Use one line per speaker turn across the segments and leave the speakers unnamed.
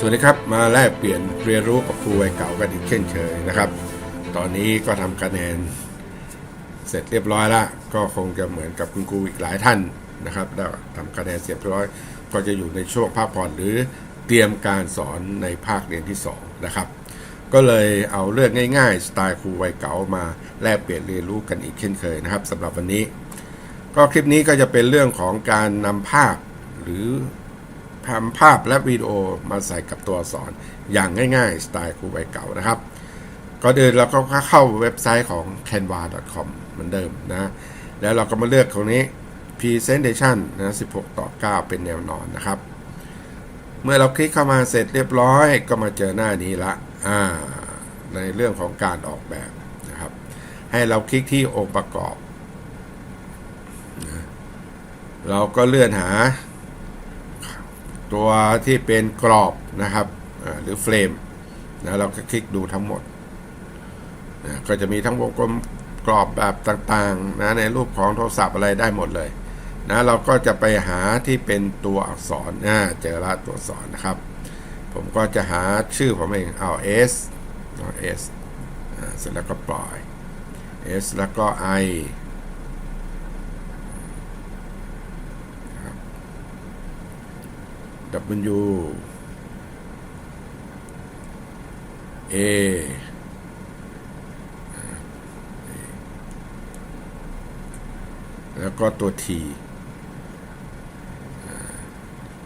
สวัสดีครับ มาแลกเปลี่ยนเรียนรู้กับครูวัยเก่ากันอีกเช่นเคยนะครับ ตอนนี้ก็ทำคะแนน เสร็จเรียบร้อยล้วก็คงจะเหมือนกับคุณครูอีกหลายท่านนะครับแล้วทำคะแนนเสร็จเรียบร้อย ก็จะอยู่ในช่วงพักผ่อนหรือเตรียมการสอนในภาคเรียนที่สองนะครับก็เลยเอาเรื่องง่ายๆสไตล์ครูวัยเก่ามาแลกเปลี่ยนเรียนรู้กันอีกเช่นเคยนะครับสำหรับวันนี้ ก็คลิปนี้ก็จะเป็นเรื่องของการนำภาพหรือ ทำภาพและวิดีโอมาใส่กับตัวอักษรอย่างง่าย ๆ สไตล์ครูวัยเก่านะครับก็เดินเราก็เข้าเว็บไซต์ของ canva.com เหมือนเดิมนะ แล้วเราก็มาเลือกตรงนี้ presentation นะ 16 ต่อ 9 เป็นแนวนอนนะครับ เมื่อเราคลิกเข้ามาเสร็จเรียบร้อย ก็มาเจอหน้านี้ละอ่าในเรื่องของการออกแบบนะครับ ให้เราคลิกที่องค์ประกอบนะเราก็เลื่อนหา ตัวที่เป็นกรอบนะครับหรือเฟรมนะเราก็คลิกดูทั้งหมดนะก็จะมีทั้งวงกลมกรอบแบบต่างๆนะในรูปของโทรศัพท์อะไรได้หมดเลยนะเราก็จะไปหาที่เป็นตัวอักษรนะเจอละตัวอักษรนะครับ ผมก็จะหาชื่อผมเองเอา S เอา S อ่าเสร็จแล้วก็ปล่อย S แล้วก็ I W A แล้วก็ตัว T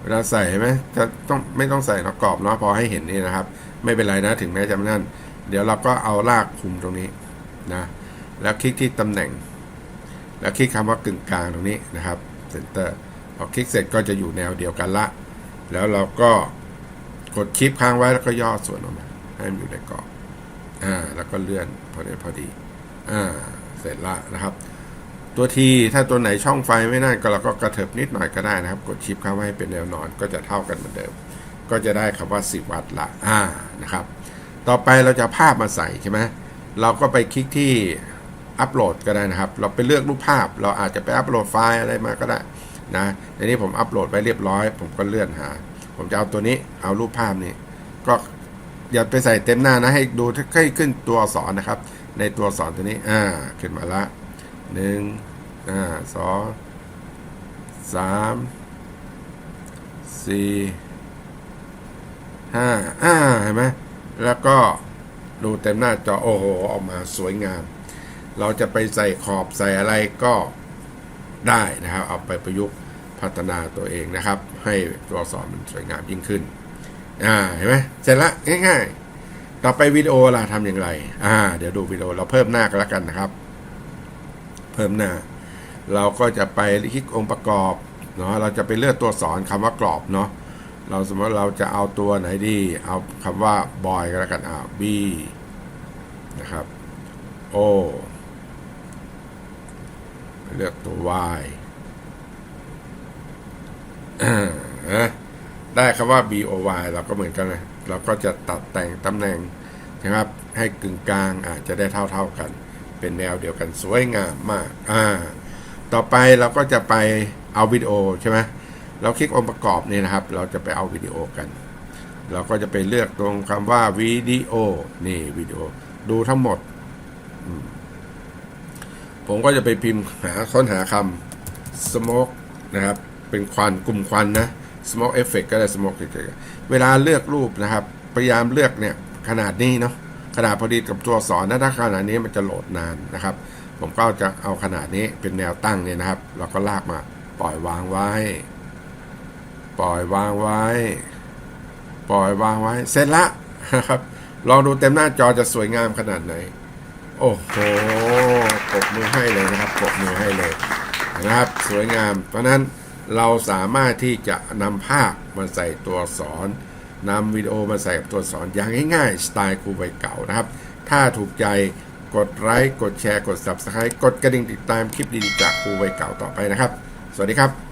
เวลาใส่ไหมจะต้องไม่ต้องใส่นอกรอบเนาะพอให้เห็นนี่นะครับ ไม่เป็นไรนะถึงแม้จะไม่นั่น เดี๋ยวเราก็เอาลากคุมตรงนี้นะ แล้วคลิกที่ตำแหน่ง แล้วคลิกคำว่ากึ่งกลางตรงนี้นะครับเซนเตอร์พอคลิกเสร็จก็จะอยู่แนวเดียวกันละ แล้วเราก็กดชิปค้างไว้แล้วก็ย่อส่วนออกมา ให้มันอยู่ในกรอบอ่าแล้วก็เลื่อนพอดีพอดีอ่าเสร็จละนะครับ ตัวทีถ้าตัวไหนช่องไฟไม่น่าก็เราก็กระเถิบนิดหน่อยก็ได้นะครับ กดชิปค้างไว้ให้เป็นแนวนอนก็จะเท่ากันเหมือนเดิม ก็จะได้คำว่า 10 วัตต์ละอ่านะครับ ต่อไปเราจะภาพมาใส่ใช่ไหมเราก็ไปคลิกที่อัปโหลดก็ได้นะครับ เราไปเลือกรูปภาพ เราอาจจะไปอัปโหลดไฟล์อะไรมาก็ได้ นะในนี้ผมอัปโหลดไว้เรียบร้อย ผมก็เลื่อนหา ผมจะเอาตัวนี้เอารูปภาพนี้ ก็อย่าไปใส่เต็มหน้านะให้ดูให้ขึ้นตัวอักษรนะครับ ในตัวอักษรตัวนี้อ่าขึ้นมาละหนึ่งอ่าสองสามสี่ห้าอ่าเห็นไหมแล้วก็ดูเต็มหน้าจอโอ้โหออกมาสวยงาม เราจะไปใส่ขอบใส่อะไรก็ ได้นะครับ เอาไปประยุกต์พัฒนาตัวเองนะครับ ให้ตัวอักษรมันสวยงามยิ่งขึ้นอ่าเห็นไหมเสร็จละง่ายๆ ต่อไปวิดีโอล่ะทำอย่างไร อ่า เดี๋ยวดูวิดีโอเราเพิ่มหน้ากันแล้วกันนะครับ เพิ่มหน้า เราก็จะไปคลิกองค์ประกอบเนาะเราจะไปเลือกตัวสอนคำว่ากรอบเนาะเราสมมติเราจะเอาตัวไหนดี เอาคำว่าบอยก็แล้วกันอ่า B นะครับ O เลือกตัว Y นะได้คำว่า B O Y เราก็เหมือนกันเลยเราก็จะตัดแต่งตำแหน่งนะครับ ให้กึ่งกลางอาจจะได้เท่า ๆกัน เป็นแนวเดียวกันสวยงามมาก อ่า ต่อไปเราก็จะไปเอาวิดีโอใช่ไหมเราคลิกองค์ประกอบนี่นะครับ เราจะไปเอาวิดีโอกัน เราก็จะไปเลือกตรงคำว่าวิดีโอนี่วิดีโอดูทั้งหมดอืม ผมก็จะไปพิมพ์หาค้นหาคำ smoke นะครับ เป็นควันกลุ่มควันนะ smoke effect ก็ได้ smoke เวลาเลือกรูปนะครับ พยายามเลือกเนี่ยขนาดนี้เนาะขนาดพอดีกับตัวสอักษรนะถ้าขนาดนี้มันจะโหลดนานนะครับ ผมก็จะเอาขนาดนี้เป็นแนวตั้งเนี่ยนะครับ เราก็ลากมาปล่อยวางไว้ ปล่อยวางไว้ ปล่อยวางไว้ เสร็จละนะครับ ลองดูเต็มหน้าจอจะสวยงามขนาดไหน โอ้โหปรบมือให้เลยนะครับปรบมือให้เลยนะครับ สวยงาม เพราะนั้นเราสามารถที่จะนำภาพมาใส่ตัวสอักษรนำวิดีโอมาใส่กับตัวสอักษรอย่างง่ายๆ สไตล์ครูใบเก่านะครับ ถ้าถูกใจกดไลค์กดแชร์กด Subscribe กดกระดิ่งติดตามคลิปดีๆจากครูใบเก่าต่อไปนะครับ สวัสดีครับ